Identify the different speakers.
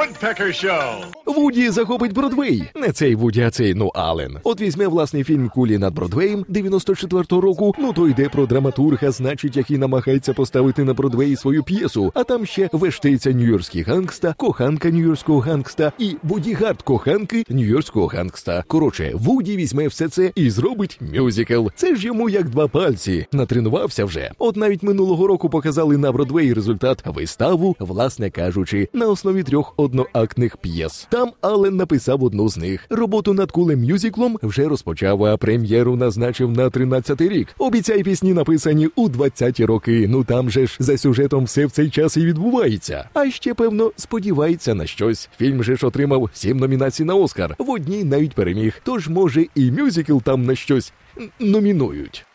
Speaker 1: Woodpecker Show.
Speaker 2: Вуді захопить Бродвей. Не цей Вуді, а цей ну Ален. От візьме власний фільм Кулі над Бродвеєм 94-го року. Ну то йде про драматурга, значить, який намагається поставити на Бродвеї свою п'єсу. А там ще вештається нью-йоркський гангста, коханка нью-йоркського гангста і бодігард коханки нью-йоркського гангста. Коротше, Вуді візьме все це і зробить мюзикл. Це ж йому як два пальці. Натренувався вже. От навіть минулого року показали на Бродвеї результат виставу, власне кажучи, на основі трьох одноактних п'єс. Там Аллен написав одну з них. Роботу над кулем мюзиклом вже розпочав, а прем'єру назначив на 13-й рік. Обіцяй пісні написані у 20-ті роки. Ну там же ж за сюжетом все в цей час і відбувається. А ще певно сподівається на щось. Фільм же ж отримав сім номінацій на Оскар. В одній навіть переміг. Тож може і мюзикл там на щось номінують.